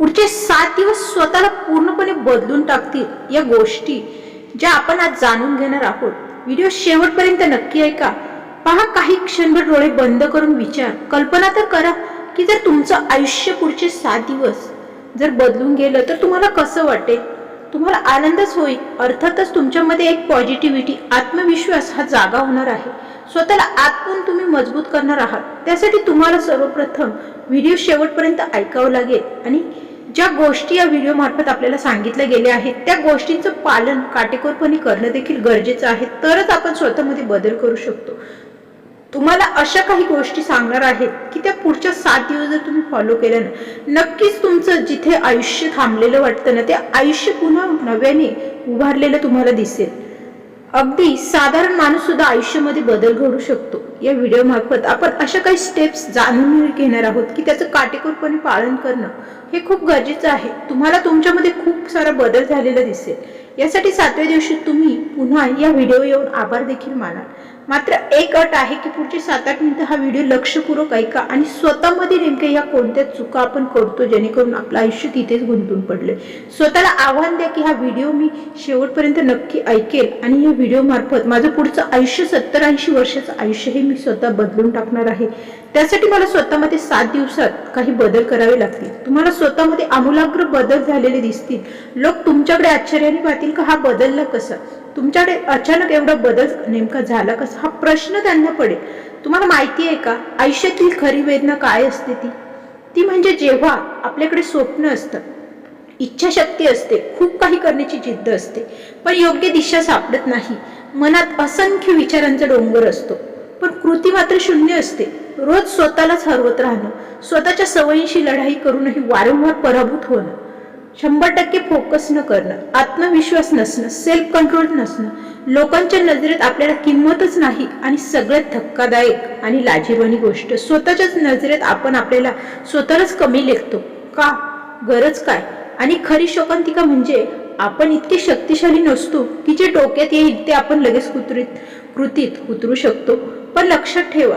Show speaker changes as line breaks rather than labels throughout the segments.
पुढचे सात दिवस स्वतःला पूर्णपणे बदलून टाकतील या गोष्टी ज्या आपण आज जाणून घेणार आहोत. व्हिडिओ शेवटपर्यंत नक्की ऐका. पहा काही क्षणभर डोळे बंद करून विचार. कल्पना तर करा की जर तुमचं आयुष्य पुढचे सात दिवस जर बदलून गेलं तर तुम्हाला कसं वाटेल? तुम्हाला आनंदच होईल. अर्थातच तुमच्यामध्ये एक पॉझिटिव्हिटी आत्मविश्वास हा जागा होणार आहे. स्वतःला आतून तुम्ही मजबूत करणार आहात. त्यासाठी तुम्हाला सर्वप्रथम व्हिडिओ शेवटपर्यंत ऐकावं लागेल आणि ज्या गोष्टी या व्हिडिओमार्फत आपल्याला सांगितल्या गेल्या आहेत त्या गोष्टींचं पालन काटेकोरपणे करणं देखील गरजेचं आहे. तरच आपण स्वतःमध्ये बदल करू शकतो. तुम्हाला अशा काही गोष्टी सांगणार आहेत की त्या पुढच्या सात दिवस जर तुम्ही फॉलो केल्या ना नक्कीच तुमचं जिथे आयुष्य थांबलेलं वाटतं ना ते आयुष्य पुन्हा नव्याने उभारलेलं तुम्हाला दिसेल. अगदी साधारण माणूस सुद्धा आयुष्यामध्ये बदल घडू शकतो. या व्हिडिओ मार्फत आपण अशा काही स्टेप्स जाणून घेणार आहोत की त्याचं काटेकोरपणे पालन करणं हे खूप गरजेचं आहे. तुम्हाला तुमच्यामध्ये खूप सारा बदल झालेला दिसेल. यासाठी सातव्या दिवशी तुम्ही पुन्हा या व्हिडिओ येऊन आभार देखील मानाल. मात्र एक अट आहे की पुढचे सात आठ मिनिटं हा व्हिडिओ लक्षपूर्वक ऐका आणि स्वतःमध्ये नेमक्या या कोणत्या चुका आपण करतो जेणेकरून आपलं आयुष्य तिथेच गुंतून पडले. स्वतःला आव्हान द्या की हा व्हिडिओ मी शेवटपर्यंत नक्की ऐकेल आणि या व्हिडिओ मार्फत माझं पुढचं आयुष्य सत्तर ऐंशी वर्षाचं आयुष्य हे मी स्वतः बदलून टाकणार आहे. त्यासाठी मला स्वतःमध्ये सात दिवसात काही बदल करावे लागतील. तुम्हाला स्वतःमध्ये आमूलाग्र बदल झालेले दिसतील. लोक तुमच्याकडे आश्चर्याने पाहतील का हा बदलला कसा? तुमच्याकडे अचानक एवढा बदल नेमका झाला कसा? हा प्रश्न त्यांना पडेल. तुम्हाला माहिती आहे का? आयुष्यातील खरी वेदना काय असते ती? ती म्हणजे जेव्हा आपल्याकडे स्वप्न असतं इच्छाशक्ती असते खूप काही करण्याची जिद्द असते पण योग्य दिशा सापडत नाही. मनात असंख्य विचारांचा डोंगर असतो. पण कृती मात्र शून्य असते. रोज स्वतःलाच हरवत राहणं स्वतःच्या सवयींशी लढाई करूनही वारंवार पराभूत होणं शंभर टक्के फोकस न करणं आत्मविश्वास नसणं सेल्फ कंट्रोल नसणं लोकांच्या नजरेत आपल्याला किंमतच नाही आणि सगळ्यात धक्कादायक आणि लाजीरवाणी गोष्ट स्वतःच्याच नजरेत आपण आपल्याला स्वतःलाच कमी लेखतो. का? गरज काय? आणि खरी शोकांतिका म्हणजे आपण इतके शक्तिशाली नसतो की जे डोक्यात येईल ते आपण लगेच कुत्रीत कृतीत उतरू शकतो. पण लक्षात ठेवा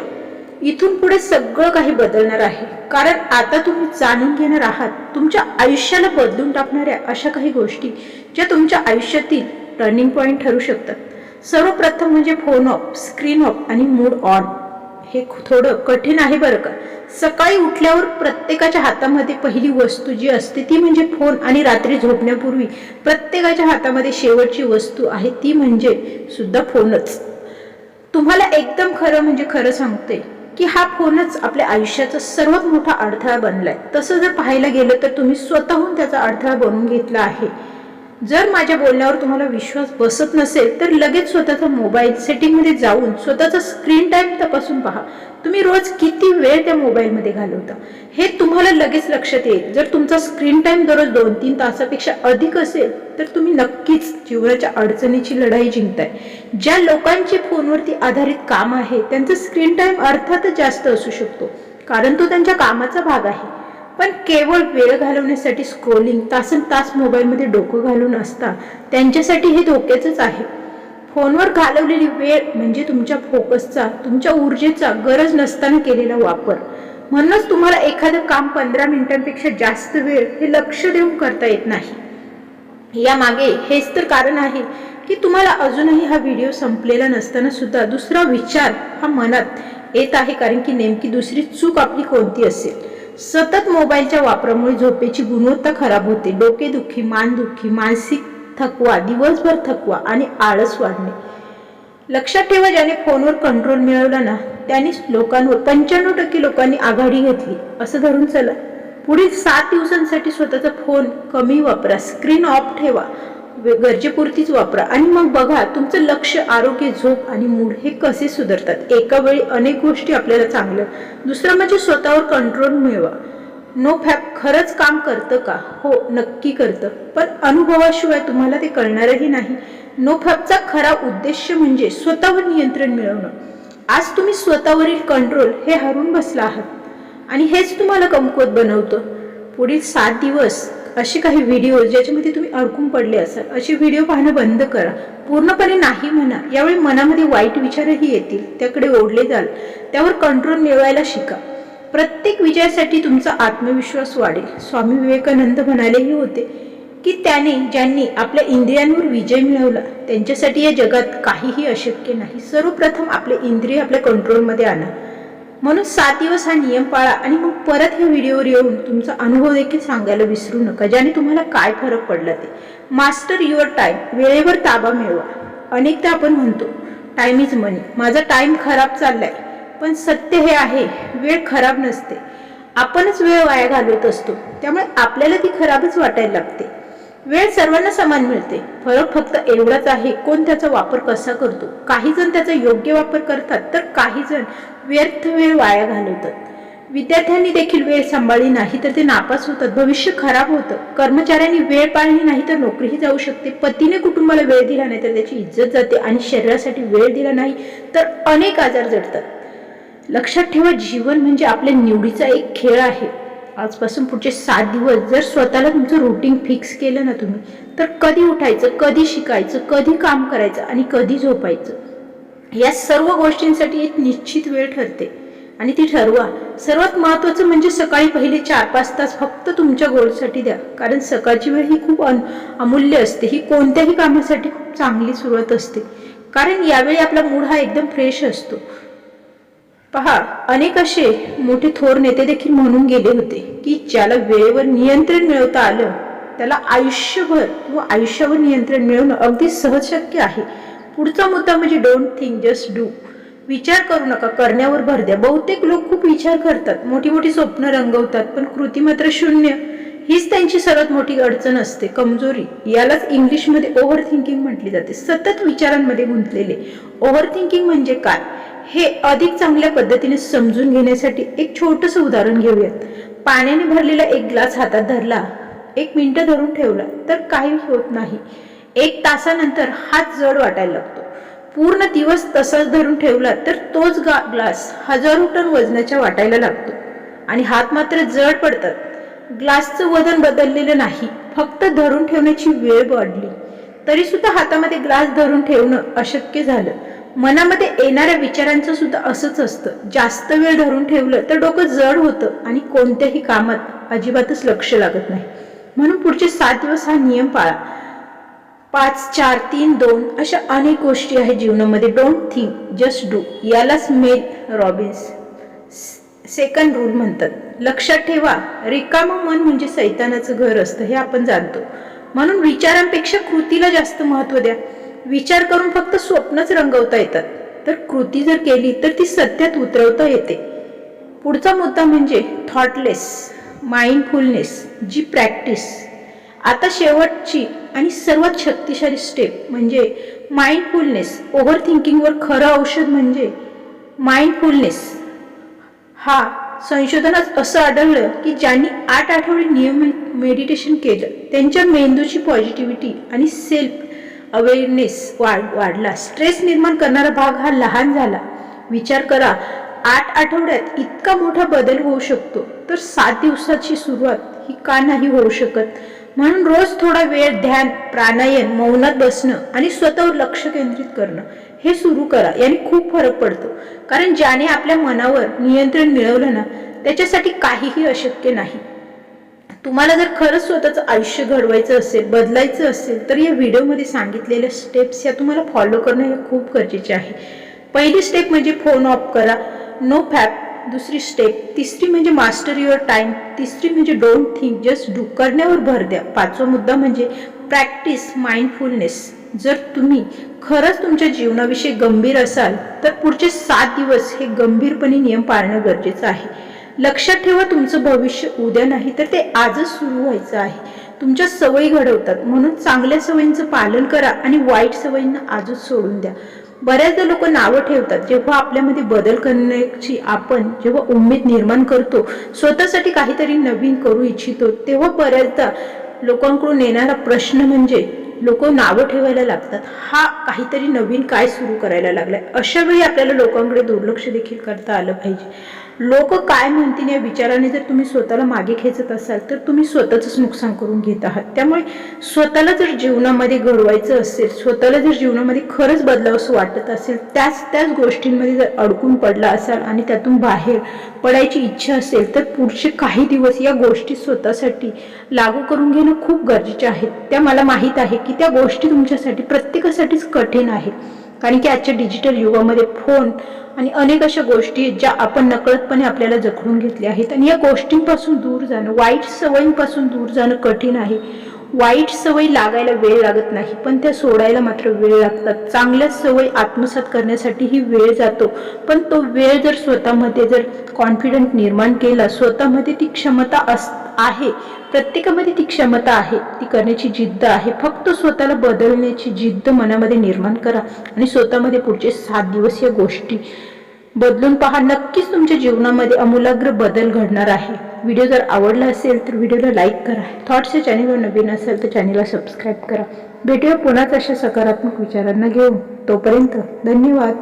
इथून पुढे सगळं काही बदलणार आहे. कारण आता तुम्ही जाणून घेणार आहात तुमच्या आयुष्याला बदलून टाकणाऱ्या अशा काही गोष्टी ज्या तुमच्या आयुष्यातील टर्निंग पॉईंट ठरू शकतात. सर्वप्रथम म्हणजे फोन ऑफ स्क्रीन ऑफ आणि मूड ऑन हे थोडं कठीण आहे बरं का? सकाळी उठल्यावर प्रत्येकाच्या हातामध्ये पहिली वस्तू जी असते ती म्हणजे फोन आणि रात्री झोपण्यापूर्वी प्रत्येकाच्या हातामध्ये शेवटची वस्तू आहे ती म्हणजे सुद्धा फोनच तुम्हाला एकदम खरं म्हणजे खरं सांगते की हा फोनच आपल्या आयुष्याचा सर्वात मोठा अडथळा बनलाय. तसं जर पाहायला गेलं तर तुम्ही स्वतःहून त्याचा अडथळा बनवून घेतला आहे. जर माझ्या बोलण्यावर तुम्हाला विश्वास बसत नसेल तर लगेच स्वतःचा मोबाईल सेटिंगमध्ये जाऊन स्वतःचा स्क्रीन टाईम तपासून पहा. तुम्ही रोज किती वेळ त्या मोबाईलमध्ये घालवता? हे तुम्हाला लगेच लक्षात येईल. जर तुमचा स्क्रीन टाईम दररोज दोन तीन तासापेक्षा अधिक असेल तर तुम्ही नक्कीच जीवनाच्या अडचणीची लढाई जिंकताय. ज्या लोकांचे फोनवरती आधारित काम आहे त्यांचा स्क्रीन टाईम अर्थातच जास्त असू शकतो कारण तो त्यांच्या कामाचा भाग आहे. पण केवळ वेळ घालवण्यासाठी स्क्रोलिंग तासन तास मोबाईलमध्ये डोकं घालून असता त्यांच्यासाठी हे धोक्याचंच आहे. फोनवर घालवलेली वेळ म्हणजे तुमच्या फोकसचा तुमच्या ऊर्जेचा गरज नसताना केलेला वापर. म्हणूनच तुम्हाला एखादं काम पंधरा मिनिटांपेक्षा जास्त वेळ हे लक्ष देऊन करता येत नाही. यामागे हेच तर कारण आहे की तुम्हाला अजूनही हा व्हिडिओ संपलेला नसताना सुद्धा दुसरा विचार हा मनात येत आहे कारण की नेमकी दुसरी चूक आपली कोणती असेल? सतत मोबाईलच्या वापरामुळे झोपेची गुणवत्ता खराब होते. डोकेदुखी मानदुखी मानसिक थकवा दिवसभर थकवा आणि आळस वाढणे. लक्षात ठेवा ज्याने फोनवर कंट्रोल मिळवला ना त्यांनी लोकांवर पंच्याण्णव टक्के लोकांनी आघाडी घेतली. असं धरून चला. पुढील सात दिवसांसाठी स्वतःचा फोन कमी वापरा. स्क्रीन ऑफ ठेवा. गरजेपुरतीच वापरा. आणि मग बघा तुमचं लक्ष आरोग्य झोप आणि मूड हे कसे सुधारतात? एका वेळी अनेक गोष्टी आपल्याला चांगलं दुसरं म्हणजे स्वतःवर कंट्रोल मिळवा. नो फॅप खरंच काम करतं का? हो नक्की करतं. पण अनुभवाशिवाय तुम्हाला ते कळणारही नाही. नो फॅपचा खरा उद्देश म्हणजे स्वतःवर नियंत्रण मिळवणं. आज तुम्ही स्वतःवरील कंट्रोल हे हरून बसला आहात. आणि हेच तुम्हाला कमकुवत बनवतं. पुढील सात दिवस असे काही व्हिडिओ ज्याच्यामध्ये तुम्ही अडकून पडले असाल असे व्हिडिओ पाहणं बंद करा. पूर्णपणे नाही म्हणा यावेळी मनामध्ये वाईट विचारही येतील त्याकडे ओढले जाल. त्यावर कंट्रोल मिळवायला शिका. प्रत्येक विजयासाठी तुमचा आत्मविश्वास वाढेल. स्वामी विवेकानंद म्हणालेही होते की त्याने ज्यांनी आपल्या इंद्रियांवर विजय मिळवला त्यांच्यासाठी या जगात काहीही अशक्य नाही. सर्वप्रथम आपले इंद्रिय आपल्या कंट्रोलमध्ये आणा. म्हणून सात दिवस हा नियम पाळा आणि मग परत ह्या व्हिडिओवर येऊन तुमचा अनुभव देखील सांगायला विसरू नका ज्याने तुम्हाला काय फरक पडला ते. मास्टर युअर टाईम वेळेवर ताबा मिळवा. अनेकदा आपण म्हणतो टाईम इज मनी माझा टाईम खराब चाललाय पण सत्य हे आहे वेळ खराब नसते. आपणच वेळ वाया घालवत असतो त्यामुळे आपल्याला ती खराबच वाटायला लागते. वेळ सर्वांना समान मिळते. फरक फक्त एवढाच आहे कोण त्याचा वापर कसा करतो? काही जण त्याचा योग्य वापर करतात तर काही जण व्यर्थ वेळ वाया घालवतात. विद्यार्थ्यांनी देखील वेळ सांभाळली नाही तर ते नापास होतात. भविष्य खराब होतं. कर्मचाऱ्यांनी वेळ पाळली नाही तर नोकरीही जाऊ शकते. पतीने कुटुंबाला वेळ दिला नाही तर त्याची इज्जत जाते आणि शरीरासाठी वेळ दिला नाही तर अनेक आजार जडतात. लक्षात ठेवा जीवन म्हणजे आपल्या निवडीचा एक खेळ आहे. आजपासून पुढचे सात दिवस जर स्वतःला तुमचं रुटीन फिक्स केलं ना तुम्ही तर कधी उठायचं कधी शिकायचं कधी काम करायचं आणि कधी झोपायचं? या सर्व गोष्टींसाठी एक निश्चित वेळ ठरते. आणि ती ठरवा. सर्वात महत्त्वाचं म्हणजे सकाळी पहिले चार पाच तास फक्त तुमच्या गोलसाठी द्या. कारण सकाळची वेळ ही खूप अन अमूल्य असते. ही कोणत्याही कामासाठी खूप चांगली सुरुवात असते. कारण यावेळी आपला मूड हा एकदम फ्रेश असतो. पहा अनेक असे मोठे थोर नेते देखील म्हणून गेले होते की ज्याला वेळेवर नियंत्रण मिळवता आलं त्याला आयुष्यभर किंवा आयुष्यावर नियंत्रण मिळवणं अगदी सहज शक्य आहे. पुढचा मुद्दा म्हणजे डोंट थिंक जस्ट डू विचार करू नका करण्यावर भर द्या. बहुतेक लोक खूप विचार करतात. मोठी मोठी स्वप्न रंगवतात पण कृती मात्र शून्य. हीच त्यांची सर्वात मोठी अडचण असते कमजोरी. यालाच इंग्लिशमध्ये ओव्हर थिंकिंग म्हटली जाते. सतत विचारांमध्ये गुंतलेले. ओव्हर थिंकिंग म्हणजे काय? हे अधिक चांगल्या पद्धतीने समजून घेण्यासाठी एक छोटंसं उदाहरण घेऊयात. पाण्याने भरलेला एक ग्लास हातात धरला. एक मिनटं धरून ठेवला तर काही होत नाही. एक तासानंतर हात जड वाटायला लागतो. पूर्ण दिवस तसाच धरून ठेवला तर तोच गा ग्लास हजारो टन वजनाच्या वाटायला लागतो. आणि हात मात्र जड पडतात. ग्लासचं वजन बदललेलं नाही. फक्त धरून ठेवण्याची वेळ वाढली. तरी सुद्धा हातामध्ये ग्लास धरून ठेवणं अशक्य झालं. मनामध्ये येणाऱ्या विचारांचं सुद्धा असंच असतं. जास्त वेळ धरून ठेवलं तर डोकं जड होतं आणि कोणत्याही कामात अजिबातच लक्ष लागत नाही. म्हणून पुढचे सात दिवस हा नियम पाळा. पाच चार तीन दोन अशा अनेक गोष्टी आहेत जीवनामध्ये. डोंट थिंक जस्ट डू यालाच मेल रॉबिन्स सेकंड रूल म्हणतात. लक्षात ठेवा रिकामं मन म्हणजे सैतानाचं घर असतं हे आपण जाणतो. म्हणून विचारांपेक्षा कृतीला जास्त महत्त्व द्या. विचार करून फक्त स्वप्नच रंगवता येतात. तर कृती जर केली तर ती सत्यात उतरवता येते. पुढचा मुद्दा म्हणजे थॉटलेस माइंडफुलनेस जी प्रॅक्टिस आता शेवटची आणि सर्वात शक्तिशाली स्टेप म्हणजे माइंडफुलनेस ओव्हर थिंकिंगवर खरं औषध म्हणजे माइंडफुलनेस हा संशोधनात असं आढळलं की ज्यांनी आठ आठवडे नियमित मेडिटेशन केलं त्यांच्या मेंदूची पॉझिटिव्हिटी आणि सेल्फ अवेअरनेस वाढ वाढला. स्ट्रेस निर्माण करणारा भाग हा लहान झाला. विचार करा आठ आठवड्यात इतका मोठा बदल होऊ शकतो तर सात दिवसाची सुरुवात ही का नाही होऊ शकत? म्हणून रोज थोडा वेळ ध्यान प्राणायाम मौनात बसणं आणि स्वतःवर लक्ष केंद्रित करणं हे सुरू करा. याने खूप फरक पडतो. कारण ज्याने आपल्या मनावर नियंत्रण मिळवलं ना त्याच्यासाठी काहीही अशक्य नाही. तुम्हाला जर खरंच स्वतःचं आयुष्य घडवायचं असेल बदलायचं असेल तर या व्हिडिओमध्ये सांगितलेल्या स्टेप्स या तुम्हाला फॉलो करणं हे खूप गरजेचे आहे. पहिली स्टेप म्हणजे फोन ऑफ करा. नो फॅप दुसरी स्टेप तिसरी म्हणजे मास्टर युअर टाईम तिसरी म्हणजे डोंट थिंक जस्ट डू करण्यावर भर द्या. पाचवा मुद्दा म्हणजे प्रॅक्टिस माइंडफुलनेस जर तुम्ही खरंच तुमच्या जीवनाविषयी गंभीर असाल तर पुढचे सात दिवस हे गंभीरपणे नियम पाळणं गरजेचं आहे. लक्षात ठेवा तुमचं भविष्य उद्या नाही तर ते आजच सुरू व्हायचं आहे. तुमच्या सवयी घडवतात. म्हणून चांगल्या सवयींचं पालन करा आणि वाईट सवयींना आजच सोडून द्या. बऱ्याचदा लोक नावं ठेवतात. जेव्हा आपल्यामध्ये बदल करण्याची आपण जेव्हा उमेद निर्माण करतो स्वतःसाठी काहीतरी नवीन करू इच्छितो तेव्हा बऱ्याचदा लोकांकडून येणारा प्रश्न म्हणजे लोक नावं ठेवायला लागतात. हा काहीतरी नवीन काय सुरू करायला लागलाय? अशा वेळी आपल्याला लोकांकडे दुर्लक्ष देखील करता आलं पाहिजे. लोक काय म्हणतील या विचाराने जर तुम्ही स्वतःला मागे खेचत असाल तर तुम्ही स्वतःचंच नुकसान करून घेत आहात. त्यामुळे स्वतःला जर जीवनामध्ये घडवायचं असेल स्वतःला जर जीवनामध्ये खरंच बदलावंसं वाटत असेल त्याच त्याच गोष्टींमध्ये जर अडकून पडला असाल आणि त्यातून बाहेर पडायची इच्छा असेल तर पुढचे काही दिवस या गोष्टी स्वतःसाठी लागू करून घेणं खूप गरजेचे आहेत त्या मला माहीत आहे की त्या गोष्टी तुमच्यासाठी प्रत्येकासाठीच कठीण आहे. कारण की आजच्या डिजिटल युगामध्ये फोन आणि अनेक अशा गोष्टी आहेत ज्या आपण नकळतपणे आपल्याला जखडून घेतल्या आहेत. आणि या गोष्टींपासून दूर जाणं वाईट सवयींपासून दूर जाणं कठीण आहे. वाईट सवय लागायला वेळ लागत नाही पण त्या सोडायला मात्र वेळ लागतात चांगल्या सवयी आत्मसात करण्यासाठी ही वेळ जातो. पण तो वेळ जर स्वतःमध्ये जर कॉन्फिडंट निर्माण केला स्वतःमध्ये ती क्षमता अस आहे प्रत्येकामध्ये ती क्षमता आहे ती करण्याची जिद्द आहे. फक्त स्वतःला बदलण्याची जिद्द मनामध्ये निर्माण करा आणि स्वतःमध्ये पुढचे सात दिवस या गोष्टी बदलून पहा. नक्कीच तुमच्या जीवनामध्ये अमूलाग्र बदल घडणार आहे. व्हिडिओ जर आवडला असेल तर व्हिडिओला लाईक करा. थॉट्स या चॅनलवर नवीन असेल तर चॅनलला सबस्क्राईब करा. भेटूया पुन्हाच अशा सकारात्मक विचारांना घेऊन. तोपर्यंत धन्यवाद.